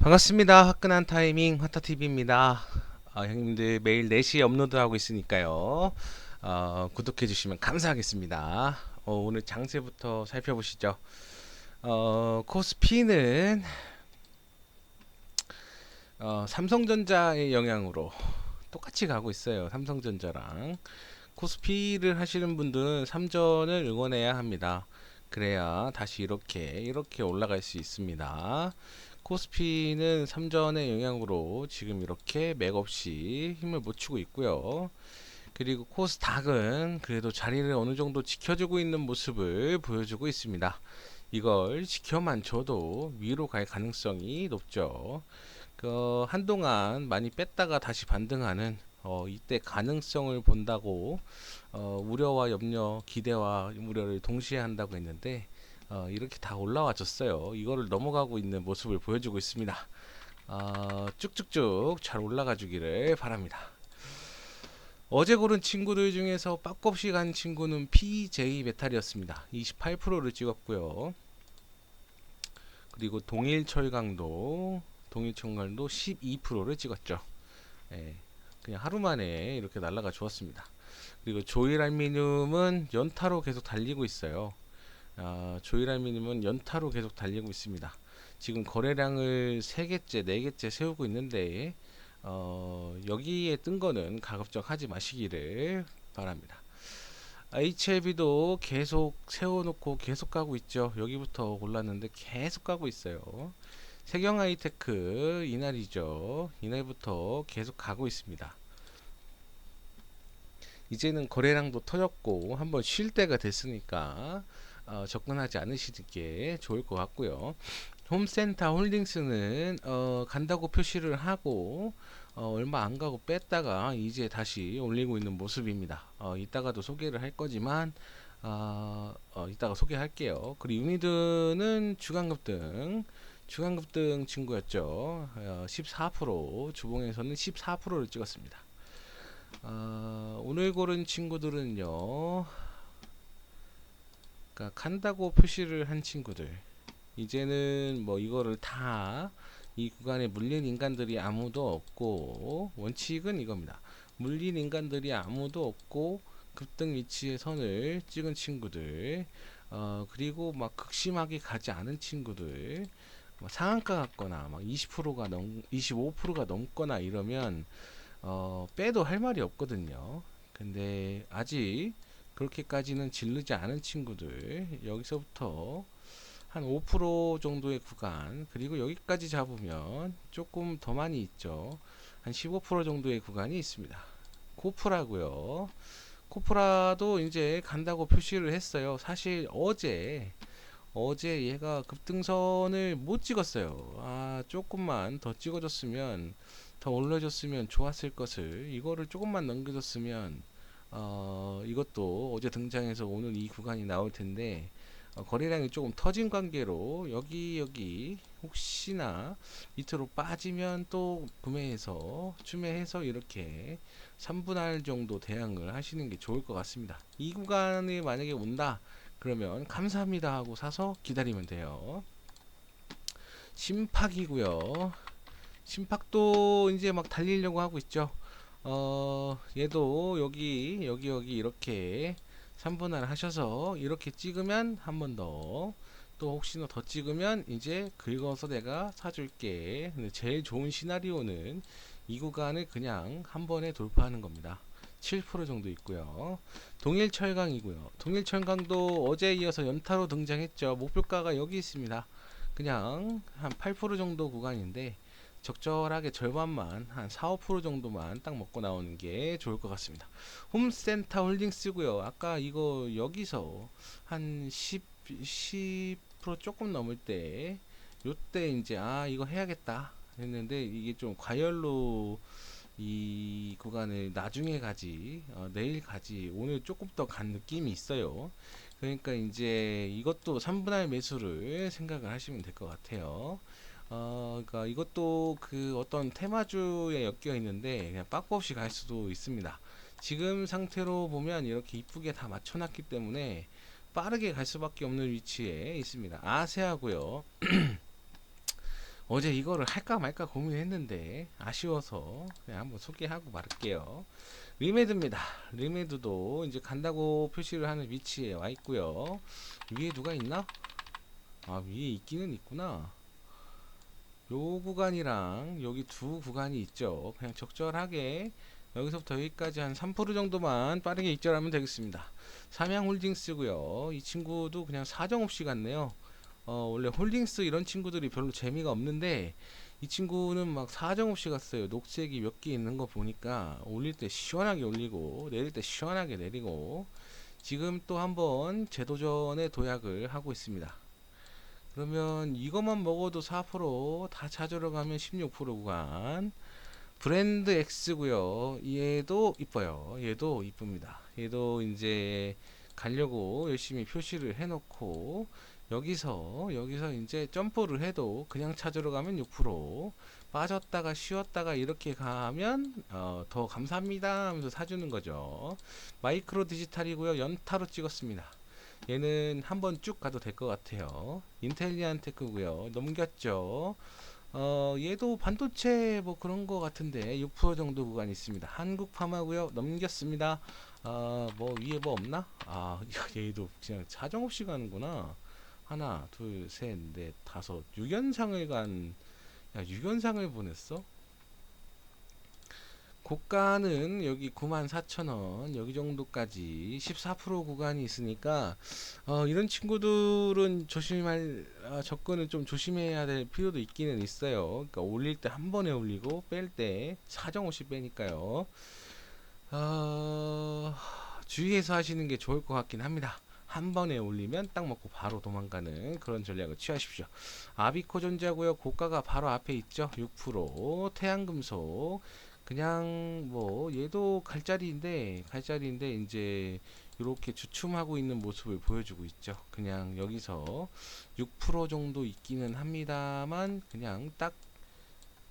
반갑습니다. 화끈한 타이밍 화타TV입니다. 어, 형님들 매일 4시에 업로드하고 있으니까요. 어, 구독해 주시면 감사하겠습니다. 어, 오늘 장세부터 살펴보시죠. 어, 코스피는 어, 삼성전자의 영향으로 똑같이 가고 있어요. 삼성전자랑. 코스피를 하시는 분들은 삼전을 응원해야 합니다. 그래야 다시 이렇게 이렇게 올라갈 수 있습니다. 코스피는 삼전의 영향으로 지금 이렇게 맥없이 힘을 못 주고 있고요. 그리고 코스닥은 그래도 자리를 어느 정도 지켜주고 있는 모습을 보여주고 있습니다. 이걸 지켜만 줘도 위로 갈 가능성이 높죠. 그 한동안 많이 뺐다가 다시 반등하는 어, 이때 가능성을 본다고 어, 우려와 염려, 기대와 우려를 동시에 한다고 했는데 어, 이렇게 다 올라와줬어요. 이거를 넘어가고 있는 모습을 보여주고 있습니다. 어, 쭉쭉쭉 잘 올라가 주기를 바랍니다. 어제 고른 친구들 중에서 빠껍시 간 친구는 PJ 메탈이었습니다. 28%를 찍었고요. 그리고 동일 철강도 동일 철강도 12%를 찍었죠. 예, 그냥 하루 만에 이렇게 날라가 주었습니다. 그리고 조일 알미늄은 연타로 계속 달리고 있어요. 아, 조일 알미늄은 연타로 계속 달리고 있습니다. 지금 거래량을 3개째, 4개째 세우고 있는데 어, 여기에 뜬 거는 가급적 하지 마시기를 바랍니다. HLB도 계속 세워놓고 계속 가고 있죠. 여기부터 올랐는데 계속 가고 있어요. 세경 하이테크 이날이죠. 이날부터 계속 가고 있습니다. 이제는 거래량도 터졌고 한번 쉴 때가 됐으니까 어, 접근하지 않으시는 게 좋을 것 같고요. 홈센터 홀딩스는 어, 간다고 표시를 하고 어, 얼마 안 가고 뺐다가 이제 다시 올리고 있는 모습입니다. 어, 이따가도 소개를 할 거지만 어, 어, 이따가 소개할게요. 그리고 유니드는 주간 급등 주간급등 친구였죠. 어, 14% 주봉에서는 14%를 찍었습니다. 어, 오늘 고른 친구들은요. 그러니까 간다고 표시를 한 친구들 이제는 뭐 이거를 다 이 구간에 물린 인간들이 아무도 없고 원칙은 이겁니다. 물린 인간들이 아무도 없고 급등 위치에 선을 찍은 친구들 어 그리고 막 극심하게 가지 않은 친구들 막 상한가 같거나 막 20%가 넘 25%가 넘거나 이러면 어 빼도 할 말이 없거든요. 근데 아직 그렇게까지는 질르지 않은 친구들 여기서부터 한 5% 정도의 구간 그리고 여기까지 잡으면 조금 더 많이 있죠. 한 15% 정도의 구간이 있습니다. 코프라고요. 코프라도 이제 간다고 표시를 했어요. 사실 어제 어제 얘가 급등선을 못 찍었어요 아 조금만 더 찍어줬으면 더 올려줬으면 좋았을 것을 이거를 조금만 넘겨줬으면 어, 이것도 어제 등장해서 오늘 이 구간이 나올 텐데 어, 거래량이 조금 터진 관계로 여기 여기 혹시나 밑으로 빠지면 또 구매해서 추매해서 이렇게 3분할 정도 대응을 하시는 게 좋을 것 같습니다. 이 구간이 만약에 온다 그러면 감사합니다 하고 사서 기다리면 돼요. 심팍이고요. 심팍도 이제 막 달리려고 하고 있죠. 어, 얘도 여기 여기 여기 이렇게 3분할 하셔서 이렇게 찍으면 한 번 더 또 혹시나 더 찍으면 이제 긁어서 내가 사줄게 근데 제일 좋은 시나리오는 이 구간을 그냥 한 번에 돌파하는 겁니다 7% 정도 있고요 동일 철강이고요 동일 철강도 어제 이어서 연타로 등장했죠 목표가가 여기 있습니다 그냥 한 8% 정도 구간인데 적절하게 절반만 한 4, 5% 정도만 딱 먹고 나오는 게 좋을 것 같습니다. 홈센터 홀딩스고요. 아까 이거 여기서 한 10, 10% 조금 넘을 때 요때 이제 아 이거 해야겠다 했는데 이게 좀 과열로 이 구간을 나중에 가지 어, 내일 가지 오늘 조금 더 간 느낌이 있어요. 그러니까 이제 이것도 3분할 매수를 생각을 하시면 될 것 같아요. 어, 그러니까 이것도 그 어떤 테마주에 엮여 있는데 그냥 빠꾸 없이 갈 수도 있습니다. 지금 상태로 보면 이렇게 이쁘게 다 맞춰놨기 때문에 빠르게 갈 수밖에 없는 위치에 있습니다. 아세하고요. 어제 이거를 할까 말까 고민했는데 아쉬워서 그냥 한번 소개하고 말을게요. 리메드입니다. 리메드도 이제 간다고 표시를 하는 위치에 와 있고요. 위에 누가 있나? 아 위에 있기는 있구나. 요 구간이랑 여기 두 구간이 있죠. 그냥 적절하게 여기서부터 여기까지 한 3% 정도만 빠르게 입절하면 되겠습니다. 삼양홀딩스고요. 이 친구도 그냥 사정없이 갔네요. 어, 원래 홀딩스 이런 친구들이 별로 재미가 없는데 이 친구는 막 사정없이 갔어요. 녹색이 몇 개 있는 거 보니까 올릴 때 시원하게 올리고 내릴 때 시원하게 내리고 지금 또 한번 재도전의 도약을 하고 있습니다. 그러면 이것만 먹어도 4%다 찾으러 가면 16% 구간 브랜드 X고요. 얘도 이뻐요. 얘도 이쁩니다. 얘도 이제 가려고 열심히 표시를 해놓고 여기서 여기서 이제 점프를 해도 그냥 찾으러 가면 6% 빠졌다가 쉬었다가 이렇게 가면 어, 더 감사합니다 하면서 사주는 거죠. 마이크로 디지털이고요. 연타로 찍었습니다. 얘는 한번 쭉 가도 될 것 같아요. 인텔리안 테크고요. 넘겼죠. 어, 얘도 반도체 뭐 그런 거 같은데 6% 정도 구간 있습니다. 한국 파마고요. 넘겼습니다. 어, 뭐 위에 뭐 없나? 아, 얘도 그냥 사정없이 가는구나. 하나, 둘, 셋, 넷, 다섯, 6연상을 간, 야, 6연상을 보냈어? 고가는 여기 94,000원 여기 정도까지 14% 구간이 있으니까 어, 이런 친구들은 조심할 아, 접근을 좀 조심해야 될 필요도 있기는 있어요. 그러니까 올릴 때 한 번에 올리고 뺄 때 사정없이 빼니까요. 어, 주의해서 하시는 게 좋을 것 같긴 합니다. 한 번에 올리면 딱 먹고 바로 도망가는 그런 전략을 취하십시오. 아비코 존재하고요. 고가가 바로 앞에 있죠. 6% 태양금속 그냥 뭐 얘도 갈자리인데 갈자리인데 이제 이렇게 주춤하고 있는 모습을 보여주고 있죠. 그냥 여기서 6% 정도 있기는 합니다만 그냥 딱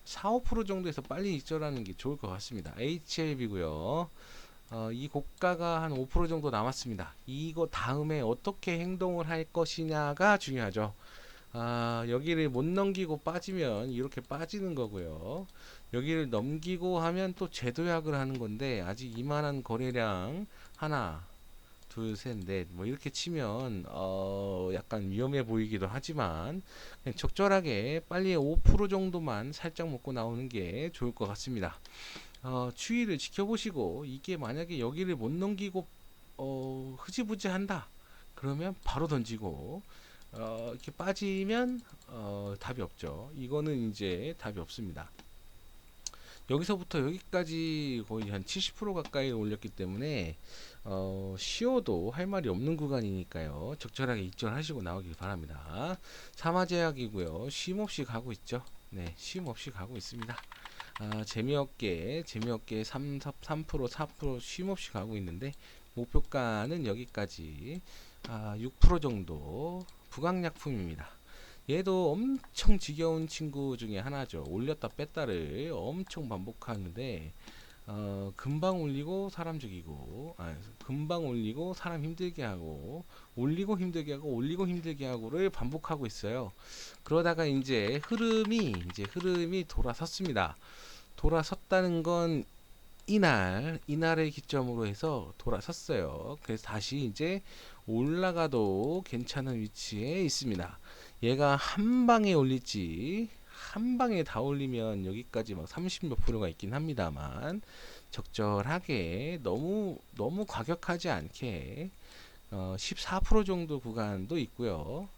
4, 5% 정도에서 빨리 익절하는 게 좋을 것 같습니다. HLB고요. 어, 이 고가가 한 5% 정도 남았습니다. 이거 다음에 어떻게 행동을 할 것이냐가 중요하죠. 아, 여기를 못 넘기고 빠지면 이렇게 빠지는 거고요. 여기를 넘기고 하면 또 재도약을 하는 건데 아직 이만한 거래량 하나 둘, 셋, 넷, 뭐 이렇게 치면 어 약간 위험해 보이기도 하지만 적절하게 빨리 5% 정도만 살짝 먹고 나오는 게 좋을 것 같습니다. 어, 추이를 지켜보시고 이게 만약에 여기를 못 넘기고 어, 흐지부지 한다. 그러면 바로 던지고 어, 이렇게 빠지면 어, 답이 없죠. 이거는 이제 답이 없습니다. 여기서부터 여기까지 거의 한 70% 가까이 올렸기 때문에 어, 쉬어도 할 말이 없는 구간이니까요. 적절하게 입절하시고 나오길 바랍니다. 사마제약이고요. 쉼 없이 가고 있죠. 네, 쉼 없이 가고 있습니다. 아, 재미없게 재미없게 3, 3%, 4%쉼 없이 가고 있는데 목표가는 여기까지 아, 6% 정도 부강약품입니다. 얘도 엄청 지겨운 친구 중에 하나죠. 올렸다 뺐다를 엄청 반복하는데 어, 금방 올리고 사람 죽이고 아, 금방 올리고 사람 힘들게 하고 올리고 힘들게 하고 올리고 힘들게 하고를 반복하고 있어요. 그러다가 이제 흐름이 이제 흐름이 돌아섰습니다. 돌아섰다는 건 이날 이날을 기점으로 해서 돌아섰어요. 그래서 다시 이제 올라가도 괜찮은 위치에 있습니다. 얘가 한 방에 올릴지 한 방에 다 올리면 여기까지 막 30몇 프로가 있긴 합니다만 적절하게 너무 너무 과격하지 않게 어, 14% 정도 구간도 있고요.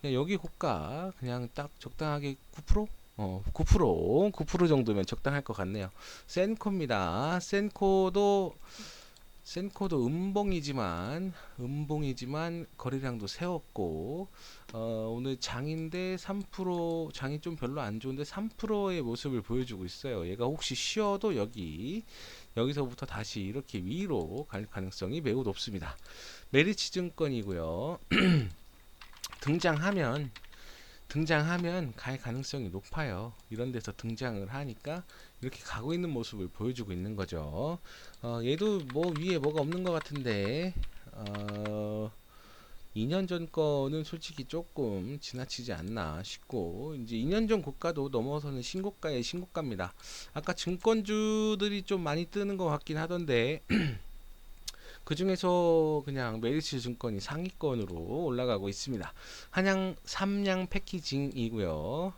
그냥 여기 고가 그냥 딱 적당하게 9% 어, 9% 9% 정도면 적당할 것 같네요. 센코입니다. 센코도 센코도 음봉이지만 음봉이지만 거래량도 세웠고 어, 오늘 장인데 3% 장이 좀 별로 안 좋은데 3%의 모습을 보여주고 있어요. 얘가 혹시 쉬어도 여기 여기서부터 다시 이렇게 위로 갈 가능성이 매우 높습니다. 메리츠 증권이고요. 등장하면 등장하면 갈 가능성이 높아요. 이런 데서 등장을 하니까 이렇게 가고 있는 모습을 보여주고 있는 거죠. 어, 얘도 뭐 위에 뭐가 없는 것 같은데 어, 2년 전 거는 솔직히 조금 지나치지 않나 싶고 이제 2년 전 고가도 넘어서는 신고가의 신고가입니다. 아까 증권주들이 좀 많이 뜨는 것 같긴 하던데 그 중에서 그냥 메리츠 증권이 상위권으로 올라가고 있습니다. 한양 삼양 패키징이고요.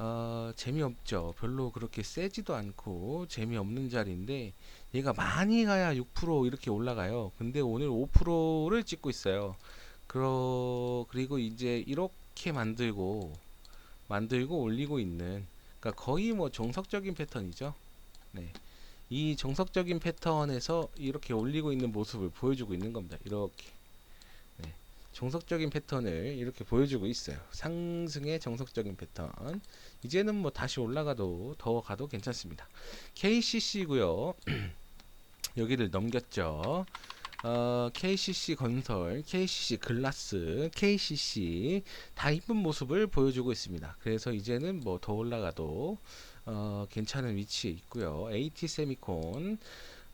어, 재미없죠. 별로 그렇게 세지도 않고 재미없는 자리인데 얘가 많이 가야 6% 이렇게 올라가요. 근데 오늘 5%를 찍고 있어요. 그러 그리고 이제 이렇게 만들고 만들고 올리고 있는 그러니까 거의 뭐 정석적인 패턴이죠. 네. 이 정석적인 패턴에서 이렇게 올리고 있는 모습을 보여주고 있는 겁니다. 이렇게 네. 정석적인 패턴을 이렇게 보여주고 있어요. 상승의 정석적인 패턴. 이제는 뭐 다시 올라가도 더 가도 괜찮습니다. KCC고요. 여기를 넘겼죠. 어, KCC 건설, KCC 글라스, KCC 다 이쁜 모습을 보여주고 있습니다. 그래서 이제는 뭐 더 올라가도 어, 괜찮은 위치에 있고요. AT 세미콘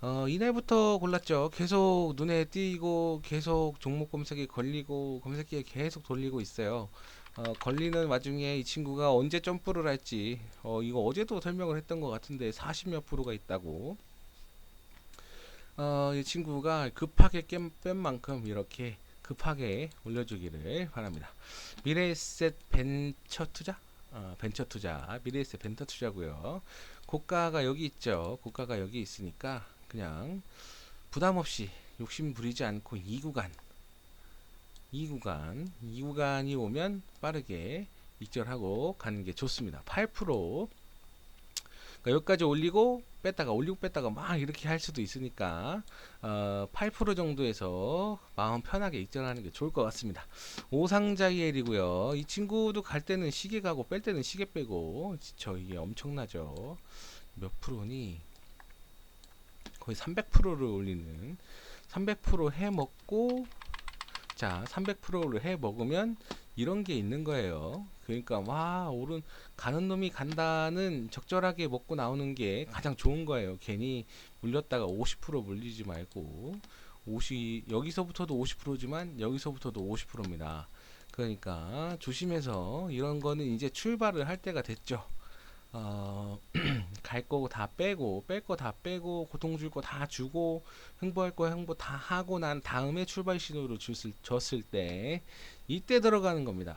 어, 이날부터 골랐죠. 계속 눈에 띄고 계속 종목 검색에 걸리고 검색기에 계속 돌리고 있어요. 어, 걸리는 와중에 이 친구가 언제 점프를 할지 어, 이거 어제도 설명을 했던 것 같은데 40몇 프로가 있다고 어, 이 친구가 급하게 깬, 뺀 만큼 이렇게 급하게 올려주기를 바랍니다. 미래에셋 벤처 투자? 어, 벤처 투자, 미래에셋 벤처 투자고요. 고가가 여기 있죠. 고가가 여기 있으니까 그냥 부담 없이 욕심 부리지 않고 이 구간, 이 구간, 이 구간이 오면 빠르게 익절하고 가는 게 좋습니다. 8% 그러니까 여기까지 올리고 뺐다가 올리고 뺐다가 막 이렇게 할 수도 있으니까 어, 8% 정도에서 마음 편하게 익절하는 게 좋을 것 같습니다. 오상자이엘이고요. 이 친구도 갈 때는 시계 가고 뺄 때는 시계 빼고 저 이게 엄청나죠. 몇 프로니? 거의 300%를 올리는 300%해 먹고 자 300%를 해 먹으면 이런 게 있는 거예요. 그러니까 와 오른 가는 놈이 간다는 적절하게 먹고 나오는 게 가장 좋은 거예요. 괜히 물렸다가 50% 물리지 말고 50 여기서부터도 50%지만 여기서부터도 50%입니다. 그러니까 조심해서 이런 거는 이제 출발을 할 때가 됐죠. 어, 갈 거고 다 빼고 뺄 거 다 빼고 고통 줄 거 다 주고 흥보할 거 흥보 다 하고 난 다음에 출발 신호를 줬을, 줬을 때 이때 들어가는 겁니다.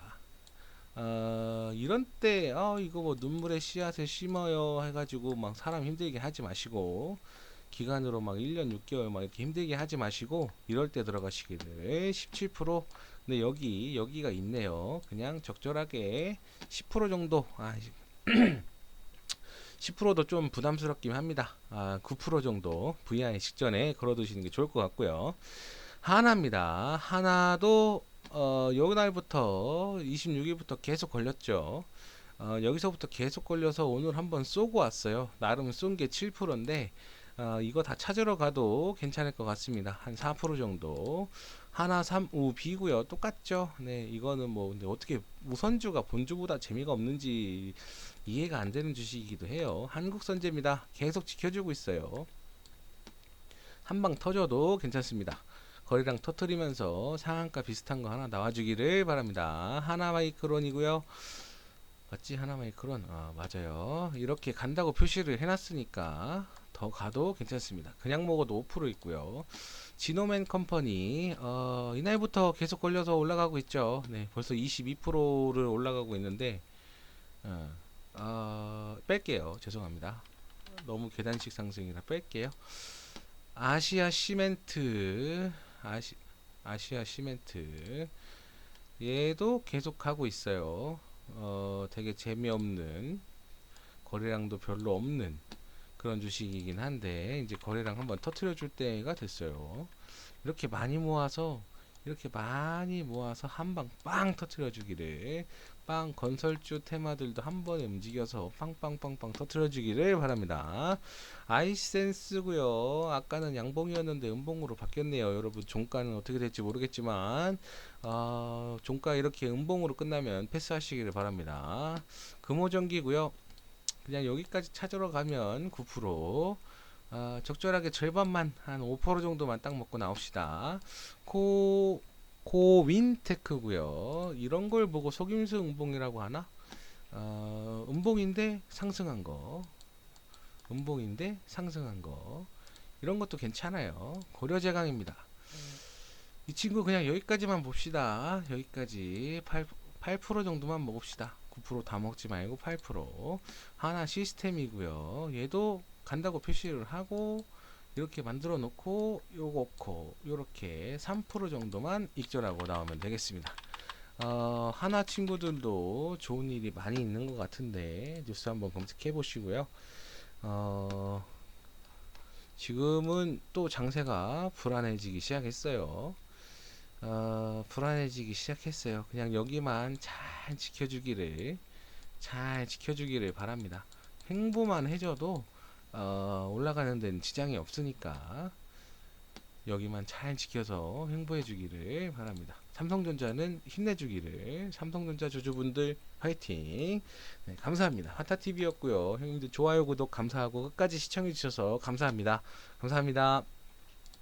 어, 이런 때, 어, 이거 뭐 눈물의 씨앗을 심어요 해가지고 막 사람 힘들게 하지 마시고, 기간으로 막 1년 6개월 막 이렇게 힘들게 하지 마시고, 이럴 때 들어가시기를 17%, 근데 여기, 여기가 있네요. 그냥 적절하게 10% 정도, 아, 10%도 좀 부담스럽긴 합니다. 아, 9% 정도 VI 직전에 걸어두시는 게 좋을 것 같고요. 하나입니다. 하나도 어, 요날부터 26일부터 계속 걸렸죠. 어, 여기서부터 계속 걸려서 오늘 한번 쏘고 왔어요. 나름 쏜 게 7%인데 어, 이거 다 찾으러 가도 괜찮을 것 같습니다. 한 4% 정도. 하나 3, 5, B고요. 똑같죠. 네, 이거는 뭐 근데 어떻게 우선주가 본주보다 재미가 없는지 이해가 안 되는 주식이기도 해요. 한국선제입니다. 계속 지켜주고 있어요. 한 방 터져도 괜찮습니다. 거리랑 터트리면서 상한가 비슷한 거 하나 나와주기를 바랍니다. 하나마이크론이고요. 맞지? 하나마이크론. 아, 맞아요. 이렇게 간다고 표시를 해놨으니까 더 가도 괜찮습니다. 그냥 먹어도 5% 있고요. 지노맨 컴퍼니 어, 이날부터 계속 걸려서 올라가고 있죠. 네, 벌써 22%를 올라가고 있는데 어, 어, 뺄게요. 죄송합니다. 너무 계단식 상승이라 뺄게요. 아시아 시멘트 아시, 아시아 시멘트 얘도 계속 하고 있어요. 어, 되게 재미없는 거래량도 별로 없는 그런 주식이긴 한데 이제 거래량 한번 터트려 줄 때가 됐어요. 이렇게 많이 모아서 이렇게 많이 모아서 한 방 빵 터트려 주기를 빵 건설주 테마들도 한 번에 움직여서 빵빵빵빵 터트려 주기를 바랍니다. 아이센스고요. 아까는 양봉이었는데 음봉으로 바뀌었네요. 여러분 종가는 어떻게 될지 모르겠지만 어, 종가 이렇게 음봉으로 끝나면 패스하시기를 바랍니다. 금호전기고요. 그냥 여기까지 찾으러 가면 9% 어, 적절하게 절반만 한 5% 정도만 딱 먹고 나옵시다. 코 고윈테크고요. 이런 걸 보고 속임수 음봉이라고 하나? 어, 음봉인데 상승한 거. 음봉인데 상승한 거. 이런 것도 괜찮아요. 고려제강입니다. 이 친구 그냥 여기까지만 봅시다. 여기까지 8, 8% 정도만 먹읍시다. 9%다 먹지 말고 8%. 하나 시스템이고요. 얘도 간다고 표시를 하고 이렇게 만들어 놓고 요거 코 요렇게 3% 정도만 익절하고 나오면 되겠습니다. 어, 하나 친구들도 좋은 일이 많이 있는 것 같은데 뉴스 한번 검색해 보시고요. 어, 지금은 또 장세가 불안해지기 시작했어요. 어, 불안해지기 시작했어요. 그냥 여기만 잘 지켜주기를 잘 지켜주기를 바랍니다. 횡보만 해줘도 어, 올라가는 데는 지장이 없으니까 여기만 잘 지켜서 횡보해 주기를 바랍니다. 삼성전자는 힘내주기를 삼성전자 주주분들 화이팅 네, 감사합니다. 하타TV였고요. 형님들 좋아요 구독 감사하고 끝까지 시청해 주셔서 감사합니다. 감사합니다.